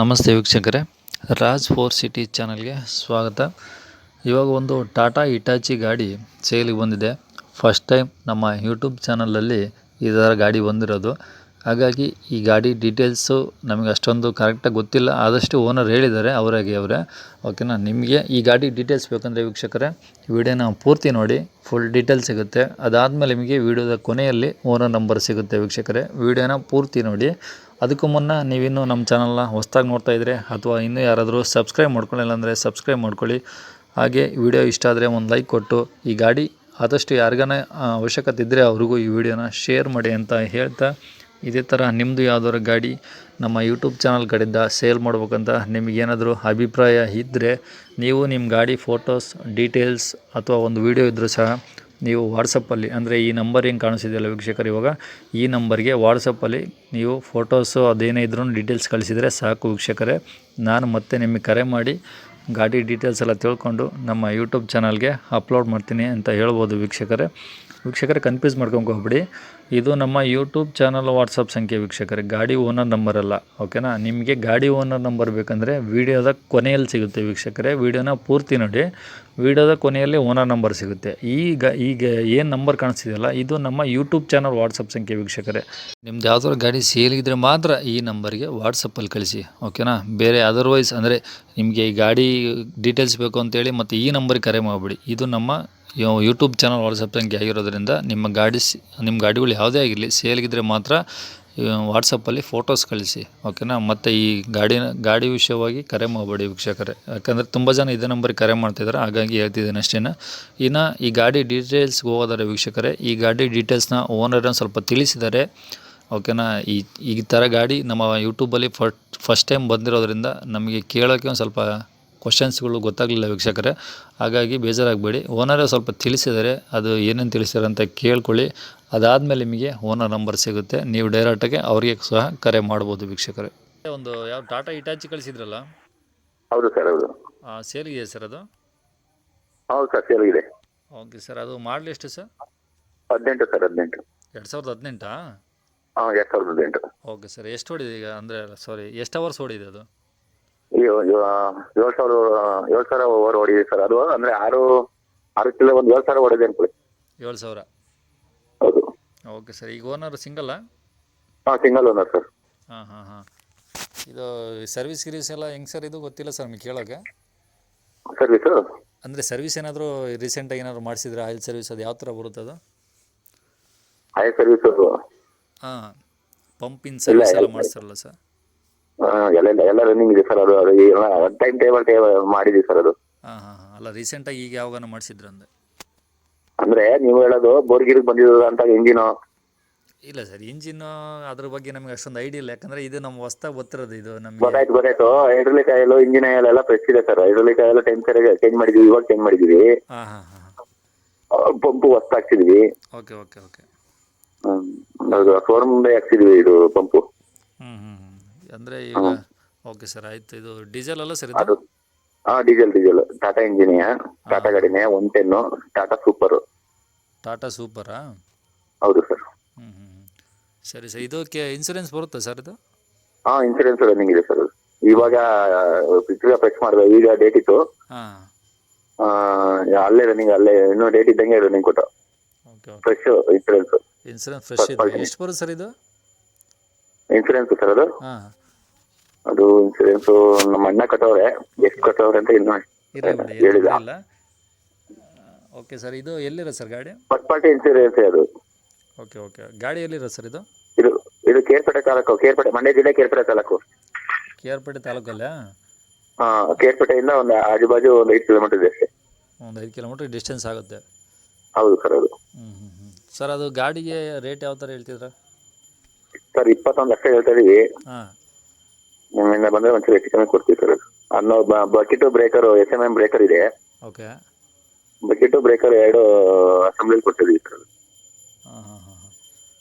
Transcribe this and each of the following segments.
ನಮಸ್ತೆ ವೀಕ್ಷಕರೇ. Raj four city ಚಾನಲ್ಗೆ ಸ್ವಾಗತ. ಇವಾಗ ಒಂದು ಟಾಟಾ ಇಟಾಚಿ ಗಾಡಿ ಸೇಲಿಗೆ ಬಂದಿದೆ. ಫಸ್ಟ್ ಟೈಮ್ ನಮ್ಮ ಯೂಟ್ಯೂಬ್ ಚಾನಲಲ್ಲಿ ಇದರ ಗಾಡಿ ಬಂದಿರೋದು. ಹಾಗಾಗಿ ಈ ಗಾಡಿ ಡೀಟೇಲ್ಸು ನಮಗೆ ಅಷ್ಟೊಂದು ಕರೆಕ್ಟಾಗಿ ಗೊತ್ತಿಲ್ಲ. ಆದಷ್ಟು ಓನರ್ ಹೇಳಿದ್ದಾರೆ, ಅವರಾಗಿ ಅವರೇ. ಓಕೆನಾ ನಿಮಗೆ ಈ ಗಾಡಿ ಡೀಟೇಲ್ಸ್ ಬೇಕಂದರೆ ವೀಕ್ಷಕರೇ, ವಿಡಿಯೋನ ಪೂರ್ತಿ ನೋಡಿ ಫುಲ್ ಡೀಟೇಲ್ಸ್ ಸಿಗುತ್ತೆ. ಅದಾದಮೇಲೆ ನಿಮಗೆ ವಿಡಿಯೋದ ಕೊನೆಯಲ್ಲಿ ಓನರ್ ನಂಬರ್ ಸಿಗುತ್ತೆ ವೀಕ್ಷಕರೇ. ವಿಡಿಯೋನ ಪೂರ್ತಿ ನೋಡಿ ಅದಕ್ಕೂ ಮುನ್ನ ನೀವಿನ್ನೂ ನಮ್ಮ ಚಾನಲ್ನ ಹೊಸ್ದಾಗಿ ನೋಡ್ತಾ ಇದ್ದರೆ ಅಥವಾ ಇನ್ನೂ ಯಾರಾದರೂ ಸಬ್ಸ್ಕ್ರೈಬ್ ಮಾಡ್ಕೊಳ್ಳಿಲ್ಲ ಅಂದರೆ ಸಬ್ಸ್ಕ್ರೈಬ್ ಮಾಡ್ಕೊಳ್ಳಿ. ಹಾಗೆ ವಿಡಿಯೋ ಇಷ್ಟ ಆದರೆ ಒಂದು ಲೈಕ್ ಕೊಟ್ಟು ಈ ಗಾಡಿ ಆದಷ್ಟು ಯಾರಿಗಾನ ಅವಶ್ಯಕತೆ ಇದ್ದರೆ ಅವ್ರಿಗೂ ಈ ವಿಡಿಯೋನ ಶೇರ್ ಮಾಡಿ ಅಂತ ಹೇಳ್ತಾ ಇದೇ ಥರ ನಿಮ್ಮದು ಯಾವ್ದಾದ್ರು ಗಾಡಿ ನಮ್ಮ ಯೂಟ್ಯೂಬ್ ಚಾನಲ್ ಕಡೆಯಿಂದ ಸೇಲ್ ಮಾಡ್ಬೇಕಂತ ನಿಮಗೇನಾದರೂ ಅಭಿಪ್ರಾಯ ಇದ್ದರೆ ನೀವು ನಿಮ್ಮ ಗಾಡಿ ಫೋಟೋಸ್ ಡೀಟೇಲ್ಸ್ ಅಥವಾ ಒಂದು ವಿಡಿಯೋ ಇದ್ದರೂ ಸಹ ನೀವು ವಾಟ್ಸಪ್ಪಲ್ಲಿ, ಅಂದರೆ ಈ ನಂಬರ್ ಏನು ಕಾಣಿಸಿದೆಯಲ್ಲ ವೀಕ್ಷಕರು, ಇವಾಗ ಈ ನಂಬರ್ಗೆ ವಾಟ್ಸಪ್ಪಲ್ಲಿ ನೀವು ಫೋಟೋಸು ಅದೇನೇ ಇದ್ರೂ ಡೀಟೇಲ್ಸ್ ಕಳಿಸಿದರೆ ಸಾಕು ವೀಕ್ಷಕರೇ. ನಾನು ಮತ್ತೆ ನಿಮಗೆ ಕರೆ ಮಾಡಿ ಗಾಡಿ ಡೀಟೇಲ್ಸ್ ಎಲ್ಲ ತಿಳ್ಕೊಂಡು ನಮ್ಮ ಯೂಟ್ಯೂಬ್ ಚಾನಲ್ಗೆ ಅಪ್ಲೋಡ್ ಮಾಡ್ತೀನಿ ಅಂತ ಹೇಳ್ಬೋದು ವೀಕ್ಷಕರೇ. ವೀಕ್ಷಕರೇ, ಕನ್ಫ್ಯೂಸ್ ಮಾಡ್ಕೊಂಡು ಹೋಗ್ಬಿಡಿ. ಇದು ನಮ್ಮ ಯೂಟ್ಯೂಬ್ ಚಾನಲ್ ವಾಟ್ಸಪ್ ಸಂಖ್ಯೆ ವೀಕ್ಷಕರೇ. ಗಾಡಿ ಓನರ್ ನಂಬರ್ ಅಲ್ಲ ಓಕೆನಾ ನಿಮಗೆ ಗಾಡಿ ಓನರ್ ನಂಬರ್ ಬೇಕಂದರೆ ವೀಡಿಯೋದ ಕೊನೆಯಲ್ಲಿ ಸಿಗುತ್ತೆ ವೀಕ್ಷಕರೇ. ವೀಡಿಯೋನ ಪೂರ್ತಿ ನೋಡಿ ವೀಡಿಯೋದ ಕೊನೆಯಲ್ಲಿ ಓನರ್ ನಂಬರ್ ಸಿಗುತ್ತೆ. ಈಗ ಈಗ ಏನು ನಂಬರ್ ಕಾಣಿಸ್ತಿದೆಯಲ್ಲ, ಇದು ನಮ್ಮ ಯೂಟ್ಯೂಬ್ ಚಾನಲ್ ವಾಟ್ಸಪ್ ಸಂಖ್ಯೆ ವೀಕ್ಷಕರೇ. ನಿಮ್ದು ಯಾವ್ದಾದ್ರು ಗಾಡಿ ಸೇಲಿಗಿದ್ರೆ ಮಾತ್ರ ಈ ನಂಬರ್ಗೆ ವಾಟ್ಸಪ್ಪಲ್ಲಿ ಕಳಿಸಿ ಓಕೆನಾ ಬೇರೆ ಅದರ್ವೈಸ್ ಅಂದರೆ ನಿಮಗೆ ಈ ಗಾಡಿ ಡೀಟೇಲ್ಸ್ ಬೇಕು ಅಂತೇಳಿ ಮತ್ತು ಈ ನಂಬರ್ಗೆ ಕರೆ ಮಾಡಿಬಿಡಿ. ಇದು ನಮ್ಮ ಯೂಟ್ಯೂಬ್ ಚಾನಲ್ ವಾಟ್ಸಪ್ ಸಂಖ್ಯೆ ಆಗಿರೋದ್ರಿಂದ ನಿಮ್ಮ ಗಾಡಿ ನಿಮ್ಮ ಗಾಡಿಗಳು ಯಾವುದೇ ಆಗಿರಲಿ ಸೇಲ್ಗಿದ್ರೆ ಮಾತ್ರ ವಾಟ್ಸಪ್ಪಲ್ಲಿ ಫೋಟೋಸ್ ಕಳಿಸಿ ಓಕೆನಾ ಮತ್ತು ಈ ಗಾಡಿನ ಗಾಡಿ ವಿಷಯವಾಗಿ ಕರೆ ಮಾಡಬೇಡಿ ವೀಕ್ಷಕರೇ. ಯಾಕಂದರೆ ತುಂಬ ಜನ ಇದೇ ನಂಬರ್ಗೆ ಕರೆ ಮಾಡ್ತಿದ್ದಾರೆ ಹಾಗಾಗಿ ಹೇಳ್ತಿದ್ದೇನೆ ಅಷ್ಟೇ ಇನ್ನು ಈ ಗಾಡಿ ಡೀಟೇಲ್ಸ್ಗೆ ಹೋಗೋದಾರೆ ವೀಕ್ಷಕರೇ, ಈ ಗಾಡಿ ಡೀಟೇಲ್ಸ್ನ ಓನರನ್ನು ಸ್ವಲ್ಪ ತಿಳಿಸಿದರೆ ಓಕೆನಾ ಈ ಈ ಥರ ಗಾಡಿ ನಮ್ಮ ಯೂಟ್ಯೂಬಲ್ಲಿ ಫಸ್ಟ್ ಫಸ್ಟ್ ಟೈಮ್ ಬಂದಿರೋದ್ರಿಂದ ನಮಗೆ ಕೇಳೋಕ್ಕೆ ಒಂದು ಸ್ವಲ್ಪ ಕ್ವಶನ್ಸ್ಗಳು ಗೊತ್ತಾಗಲಿಲ್ಲ ವೀಕ್ಷಕರೇ. ಹಾಗಾಗಿ ಬೇಜಾರಾಗಬೇಡಿ. ಓನರೇ ಸ್ವಲ್ಪ ತಿಳಿಸಿದರೆ ಅದು ಏನೇನು ತಿಳಿಸಿದಾರೆ ಅಂತ ಕೇಳ್ಕೊಳ್ಳಿ. ಅದಾದಮೇಲೆ ನಿಮಗೆ ಓನರ್ ನಂಬರ್ ಸಿಗುತ್ತೆ. ನೀವು ಡೈರೆಕ್ಟಾಗಿ ಅವರಿಗೆ ಸಹ ಕರೆ ಮಾಡ್ಬೋದು ವೀಕ್ಷಕರೇ. ಒಂದು ಯಾವ ಟಾಟಾ ಇಟಾಚಿ ಕಳಿಸಿದ್ರಲ್ಲ? ಹೌದು ಸರ್ ಹೌದು. ಸೇಲಿದೆ ಸರ್ ಅದು? ಹೌದು ಸರ್ ಸೇಲ್ಗಿದೆ ಓಕೆ ಸರ್ ಅದು ಮಾಡಲಿ ಎಷ್ಟು ಸರ್? ಹದಿನೆಂಟು ಸರ್ ಹದಿನೆಂಟು. ಎರಡು ಸಾವಿರದ ಹದಿನೆಂಟಾ? ಹಾಂ ಎರಡು ಸಾವಿರದ ಹದಿನೆಂಟು. ಓಕೆ ಸರ್ ಎಷ್ಟು ಹೊಡಿದೆ ಈಗ? ಅಂದರೆ ಸಾರಿ ಎಷ್ಟು ಅವರ್ಸ್ ಹೊಡಿದೆ ಅದು? ಏಳು ಸಾವಿರ ಏಳು ಸಾವಿರ ಓವರ್ ಹೊಡಿದೆ ಸರ್ ಅದು ಅಂದ್ರೆ ಆರು ಆರು ಕಿಲೋ ಒಂದು ಏಳು ಸಾವಿರ ಹೊಡೆದೆ ಅನ್ಕೊಳ್ಳಿ ಏಳು ಸಾವಿರ? ಹೌದು. ಓಕೆ ಸರ್ ಈಗ ಓನರ್ ಸಿಂಗಲ್ ಹಾಂ ಸಿಂಗಲ್ ಓನರ್ ಸರ್ ಹಾ ಹಾ ಹಾಂ. ಇದು ಸರ್ವಿಸ್ ಗಿರೀಸ್ ಎಲ್ಲ ಹೆಂಗೆ ಸರ್ ಇದು ಗೊತ್ತಿಲ್ಲ ಸರ್ ನಿಮ್ಗೆ ಕೇಳೋಕೆ? ಸರ್ವಿಸು ಅಂದರೆ ಸರ್ವಿಸ್ ಏನಾದರೂ ರೀಸೆಂಟಾಗಿ ಏನಾದರೂ ಮಾಡಿಸಿದ್ರೆ ಆಯಿಲ್ ಸರ್ವಿಸ್ ಅದು ಯಾವ ಥರ ಬರುತ್ತೆ ಅದು? ಆಯಿಲ್ ಸರ್ವಿಸ್ ಹಾಂ ಪಂಪಿನ ಸರ್ವಿಸ್ ಎಲ್ಲ ಮಾಡಿಸ್ತಾರಲ್ಲ ಸರ್ ಎಲ್ಲ ಎಲ್ಲ ರನ್ನಿಂಗ್ ಇದೆ ಸರ್ ಅದು ಎಲ್ಲ ಟೈಮ್ ಟೇಬಲ್ ಟೇಬಲ್ ಮಾಡಿದ್ವಿ ಸರ್ ಅದು. ಹಾಂ ಹಾಂ ಅಲ್ಲ ರೀಸೆಂಟಾಗಿ ಈಗ ಯಾವಾಗಾನ ಮಾಡಿಸಿದ್ರು ಅಂದ್ರೆ ಅಂದ್ರೆ ನೀವು ಹೇಳೋದು ಬೋರ್ಗಿರಿಗೆ ಬಂದಿದ್ದು ಅಂತ ಇಂಜಿನ್ ಇಲ್ಲ ಸರ್ ಇಂಜಿನ್ ಅದ್ರ ಬಗ್ಗೆ ನಮಗೆ ಅಷ್ಟೊಂದು ಐಡಿಯಾ ಇಲ್ಲ. ಯಾಕಂದ್ರೆ ಇದು ನಮ್ಮ ಹೊಸ್ದಾಗಿ ಗೊತ್ತಿರೋದು ಇದು ನಮಗೆ. ಗೊತ್ತಾಯ್ತು ಗೊತ್ತಾಯ್ತು. ಹೈಡ್ರಲಿಕ್ ಆಯಿಲು ಇಂಜಿನ್ ಆಯಿಲ್ ಎಲ್ಲ ಫ್ರೆಶ್ ಇದೆ ಸರ್ ಹೈಡ್ರೋಲಿಕ್ ಆಯಿಲ್ ಟೈಮ್ ಸರಿಯಾಗಿ ಚೇಂಜ್ ಮಾಡಿದ್ವಿ ಇವಾಗ ಚೇಂಜ್ ಮಾಡಿದ್ದೀವಿ ಹಾಂ ಹಾಂ ಹಾಂ ಪಂಪು ಹೊಸ್ತಾಗ್ತಿದ್ವಿ ಓಕೆ ಓಕೆ ಓಕೆ. ಹೌದು ಶೋರೂಮ್ದೇ ಹಾಕ್ಸಿದ್ವಿ ಇದು ಪಂಪು ಹ್ಞೂ ಹ್ಞೂ ಅಂದರೆ ಈಗ ಓಕೆ ಸರ್ ಆಯ್ತು. ಇದು ಡೀಸೆಲ್ ಅಲ್ಲ ಸರ್ ಇದು? ಹಾ diesel diesel. Tata engineer Tata ಗಾಡಿನೇ one ten Tata super. Tata ಸೂಪರಾ? ಹೌದು ಸರ್. ಹ್ಞೂ ಹ್ಞೂ ಹ್ಞೂ ಸರಿ ಸರ್ ಇದಕ್ಕೆ ಇನ್ಸೂರೆನ್ಸ್ ಬರುತ್ತಾ ಸರ್ ಇದು? ಹಾ ಇನ್ಸೂರೆನ್ಸ್ ರನ್ನಿಂಗ್ ಇದೆ ಸರ್. ಇವಾಗ ಈಗ ಫ್ರೆಶ್ ಮಾಡಿದೆ. ಈಗ ಡೇಟ್ ಇತ್ತು. ಹಾಂ. ಆ, ಅಲ್ಲೇ ರನ್ನಿಂಗ್ ಅಲ್ಲೇ ಇನ್ನೂ ಡೇಟ್ ಇದ್ದಂಗೆ ರನ್ನಿಂಗ್ ಕೊಟ್ಟು. Okay okay. Fresh insurance insurance fresh ಇದೆ. ಎಷ್ಟು ಬರುತ್ತೆ ಸರ್ ಇದು? ಇನ್ಸೂರೆನ್ಸ್ ಸರ್ ಅದು? ಹಾಂ. ಅದು ಇನ್ಸೂರೆನ್ಸ್ ನಮ್ಮ ಅಣ್ಣ ಕಟ್ಟವ್ರೆ ಎಷ್ಟು ಕಟ್ಟವ್ರೆ ಅಂತ ಇನ್ನೂ ಹೇಳಿದ ಹೇಳಿಲ್ಲ. ಇಲ್ಲ. ಓಕೆ ಸರ್ ಇದು ಎಲ್ಲಿರೋ ಸರ್ ಗಾಡಿ? ಫಸ್ಟ್ ಪಾರ್ಟಿ ಇನ್ಸೂರೆನ್ಸ್ ಅದು. ಓಕೆ ಓಕೆ ಗಾಡಿ ಎಲ್ಲಿರೋ ಸರ್ ಇದು? ಇದು ಇದು ಕೇರ್ಪೇಟೆ ತಾಲೂಕು ಕೇರ್ಪೇಟೆ ಮಂಡ್ಯ ಜಿಲ್ಲೆ ಕೇರ್ಪೇಟೆ ತಾಲೂಕು. ಕೇರ್ಪಡೆ ತಾಲೂಕಲ್ಲ? ಹಾ ಕೇರ್ಪೇಟೆಯಿಂದ ಒಂದು ಆಜು ಬಾಜು ಒಂದು ಐದು ಕಿಲೋಮೀಟರ್ ಇದೆ ಅಷ್ಟೇ. ಒಂದು ಐದು ಕಿಲೋಮೀಟರ್ ಡಿಸ್ಟೆನ್ಸ್ ಆಗುತ್ತೆ. ಹೌದು ಸರ್ ಅದು ಹ್ಞೂ ಹ್ಞೂ ಹ್ಞೂ ಸರ್ ಅದು ಗಾಡಿಗೆ ರೇಟ್ ಯಾವ ಥರ ಹೇಳ್ತಿದ್ರ? ಸರ್ ಇಪ್ಪತ್ತೊಂದು ಲಕ್ಷ ಹೇಳ್ತಾ ಇದೀವಿ. ಹಾಂ. ನಿಮ್ಮಿಂದ ಬಂದ್ರೆ ಒಂಚೂರು ಹೆಚ್ಚು ಕಮ್ಮಿ ಕೊಡ್ತೀವಿ ಸರ್ ಅನ್ನೋ bucket breaker S M M breaker ಇದೆ. ಓಕೆ ಬಕೆಟು ಬ್ರೇಕರ್ ಎರಡು ಅಸೆಂಬ್ಲಿ ಕೊಟ್ಟಿದ್ದೀವಿ ಸರ್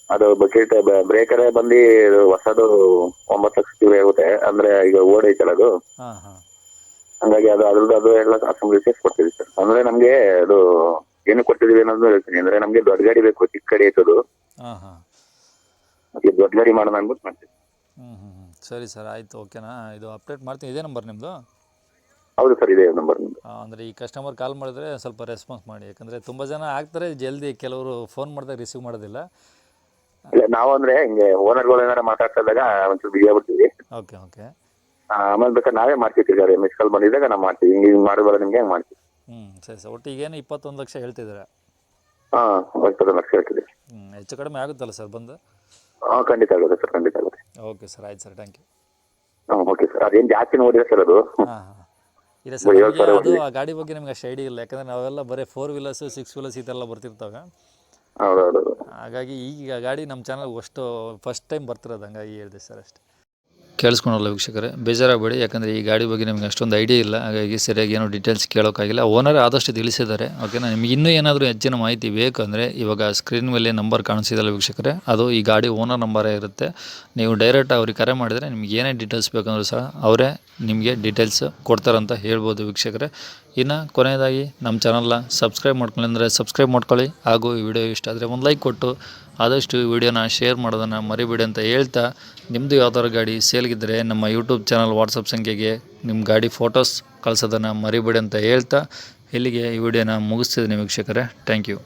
ಅದು. ಬಕೆಟ್ ಬ್ರೇಕರ್ ಬಂದು ಹೊಸದು ಒಂಬತ್ತು ಲಕ್ಷ ಕಿಲೋ ಆಗುತ್ತೆ. ಅಂದ್ರೆ ಈಗ ಓಡ್ ಐತಲ್ಲ ಅದು. ಹಂಗಾಗಿ ಅದು ಅದ್ರದ್ದು ಅದು ಎಲ್ಲ ಅಸೆಂಬ್ಲಿ ಸೇರ್ಸಿ ಕೊಡ್ತೀವಿ ಸರ್ ಅಂದ್ರೆ ನಮ್ಗೆ ಅದು ಏನು ಕೊಟ್ಟಿದೀವಿ ಅನ್ನೋದು ಹೇಳ್ತೀನಿ. ಅಂದ್ರೆ ನಮ್ಗೆ ದೊಡ್ಡ ಗಾಡಿ ಬೇಕು ಚಿಕ್ಕ ಗಾಡಿ ಐತದು. ದೊಡ್ಡ ಗಾಡಿ ಮಾಡೋಣ ಅನ್ಬಿಟ್ಟು ಮಾಡ್ತೀವಿ. ಹ್ಞೂ ಹ್ಞೂ ಹ್ಞೂ ಸರಿ ಸರ್ ಆಯಿತು ಓಕೆನಾ? ಇದು ಅಪ್ಡೇಟ್ ಮಾಡ್ತೀನಿ. ಇದೇ ನಂಬರ್ ನಿಮ್ಮದು ಹೌದು ಸರ್ ಇದೇ ನಂಬರ್ ನಿಮ್ಮದು ಅಂದರೆ ಈ ಕಸ್ಟಮರ್ ಕಾಲ್ ಮಾಡಿದ್ರೆ ಸ್ವಲ್ಪ ರೆಸ್ಪಾನ್ಸ್ ಮಾಡಿ. ಯಾಕಂದರೆ ತುಂಬ ಜನ ಆಗ್ತಾರೆ ಜಲ್ದಿ ಕೆಲವರು ಫೋನ್ ಮಾಡಿದಾಗ ರಿಸೀವ್ ಮಾಡೋದಿಲ್ಲ. ಇಲ್ಲ ನಾವು ಅಂದ್ರೆ ಹಿಂಗೆ ಓನರ್ಗಳು ಏನಾರ ಮಾತಾಡ್ತಾ ಇದ್ದಾಗ ಒಂಚೂರು ಬಿಗಿ ಆಗ್ಬಿಡ್ತೀವಿ. Okay okay. ಆಮೇಲೆ ಬೇಕಾದ್ರೆ ನಾವೇ ಮಾಡ್ತಿರ್ತೀವಿ ತಿರ್ಗಾರೆ ಮಿಸ್ ಕಾಲ್ ಬಂದಿದ್ದಾಗ ನಾವು ಮಾಡ್ತೀವಿ. ಹಿಂಗೆ ಹಿಂಗೆ ಮಾಡೋದಲ್ಲ ನಿಮ್ಗೆ ಹೆಂಗೆ ಮಾಡ್ತೀವಿ. ಹ್ಞೂ ಸರಿ ಸರ್. ಒಟ್ಟು ಈಗೇನು ಇಪ್ಪತ್ತೊಂದು ಲಕ್ಷ ಹೇಳ್ತಿದ್ದೀರಾ? ಹಾಂ ಇಪ್ಪತ್ತೊಂದು ಲಕ್ಷ ಹೇಳ್ತೀವಿ ಹ್ಞೂ ಹೆಚ್ಚು ಕಡಿಮೆ ಆಗುತ್ತಲ್ಲ ಸರ್ ಬಂದು? ಹಾಂ ಖಂಡಿತ ಆಗುತ್ತೆ ಸರ್ ಖಂಡಿತ ಆಗುತ್ತೆ. ಓಕೆ ಸರ್ ಆಯ್ತು sir thank you okay sir ಅದೇನು ಜಾಸ್ತಿ ನೋಡಿದೆ ಸರ್ ಅದು. ಹಾಂ ಹಾಂ ಇಲ್ಲ ಸರ್ ನಮಗೆ ಅದು ಆ ಗಾಡಿ ಬಗ್ಗೆ ನಮ್ಗೆ ಅಷ್ಟು ಐಡಿಯಾ ಇಲ್ಲ. ಯಾಕಂದರೆ ನಾವೆಲ್ಲ ಬರೀ ಫೋರ್ ವೀಲರ್ಸ್ ಸಿಕ್ಸ್ ವೀಲರ್ಸ್ ಈ ಥರ ಎಲ್ಲ ಬರ್ತಿರ್ತವೆ. ಹೌದೌದು ಹಾಗಾಗಿ ಈಗ ಗಾಡಿ ನಮ್ಮ ಚಾನಲ್ ಅಷ್ಟು ಫಸ್ಟ್ ಟೈಮ್ ಬರ್ತಿರೋದು ಹಂಗಾಗಿ ಹೇಳಿದೆ ಸರ್ ಅಷ್ಟೇ. ಕೇಳಿಸ್ಕೊಳಲ್ಲ ವೀಕ್ಷಕರೇ. ಬೇಜಾರಾಗಬೇಡಿ, ಯಾಕಂದರೆ ಈ ಗಾಡಿ ಬಗ್ಗೆ ನಿಮಗೆ ಅಷ್ಟೊಂದು ಐಡಿಯಾ ಇಲ್ಲ. ಹಾಗಾಗಿ ಸರಿಯಾಗಿ ಏನೋ ಡೀಟೇಲ್ಸ್ ಕೇಳೋಕ್ಕಾಗಿಲ್ಲ. ಓನರ್ ಆದಷ್ಟು ತಿಳಿಸಿದ್ದಾರೆ. ಓಕೆನಾ ನಿಮ್ಗೆ ಇನ್ನೂ ಏನಾದರೂ ಹೆಚ್ಚಿನ ಮಾಹಿತಿ ಬೇಕಂದರೆ ಇವಾಗ ಸ್ಕ್ರೀನ್ ಮೇಲೆ ನಂಬರ್ ಕಾಣಿಸಿದಲ್ಲ ವೀಕ್ಷಕರೇ, ಅದು ಈ ಗಾಡಿ ಓನರ್ ನಂಬರೇ ಇರುತ್ತೆ. ನೀವು ಡೈರೆಕ್ಟ್ ಅವ್ರಿಗೆ ಕರೆ ಮಾಡಿದರೆ ನಿಮ್ಗೆ ಏನೇ ಡೀಟೇಲ್ಸ್ ಬೇಕಂದ್ರೂ ಸಹ ಅವರೇ ನಿಮಗೆ ಡೀಟೇಲ್ಸ್ ಕೊಡ್ತಾರಂತ ಹೇಳ್ಬೋದು ವೀಕ್ಷಕರೇ. ಇನ್ನು ಕೊನೆಯದಾಗಿ, ನಮ್ಮ ಚಾನಲ್ನ ಸಬ್ಸ್ಕ್ರೈಬ್ ಮಾಡ್ಕೊಳ್ಳಿ ಅಂದರೆ ಸಬ್ಸ್ಕ್ರೈಬ್ ಮಾಡ್ಕೊಳ್ಳಿ. ಹಾಗೂ ಈ ವಿಡಿಯೋ ಇಷ್ಟ ಆದರೆ ಒಂದು ಲೈಕ್ ಕೊಟ್ಟು ಆದಷ್ಟು ವಿಡಿಯೋನ ಶೇರ್ ಮಾಡೋದನ್ನು ಮರಿಬೇಡಿ ಅಂತ ಹೇಳ್ತಾ ನಿಮ್ಮದು ಯಾವ್ದಾದ್ರು ಗಾಡಿ ಸೇಲ್ಗಿದ್ದರೆ ನಮ್ಮ ಯೂಟ್ಯೂಬ್ ಚಾನಲ್ ವಾಟ್ಸಪ್ ಸಂಖ್ಯೆಗೆ ನಿಮ್ಮ ಗಾಡಿ ಫೋಟೋಸ್ ಕಳಿಸೋದನ್ನು ಮರಿಬೇಡಿ ಅಂತ ಹೇಳ್ತಾ ಇಲ್ಲಿಗೆ ಈ ವಿಡಿಯೋನ ಮುಗಿಸ್ತಿದ್ದೀನಿ ವೀಕ್ಷಕರೇ. Thank you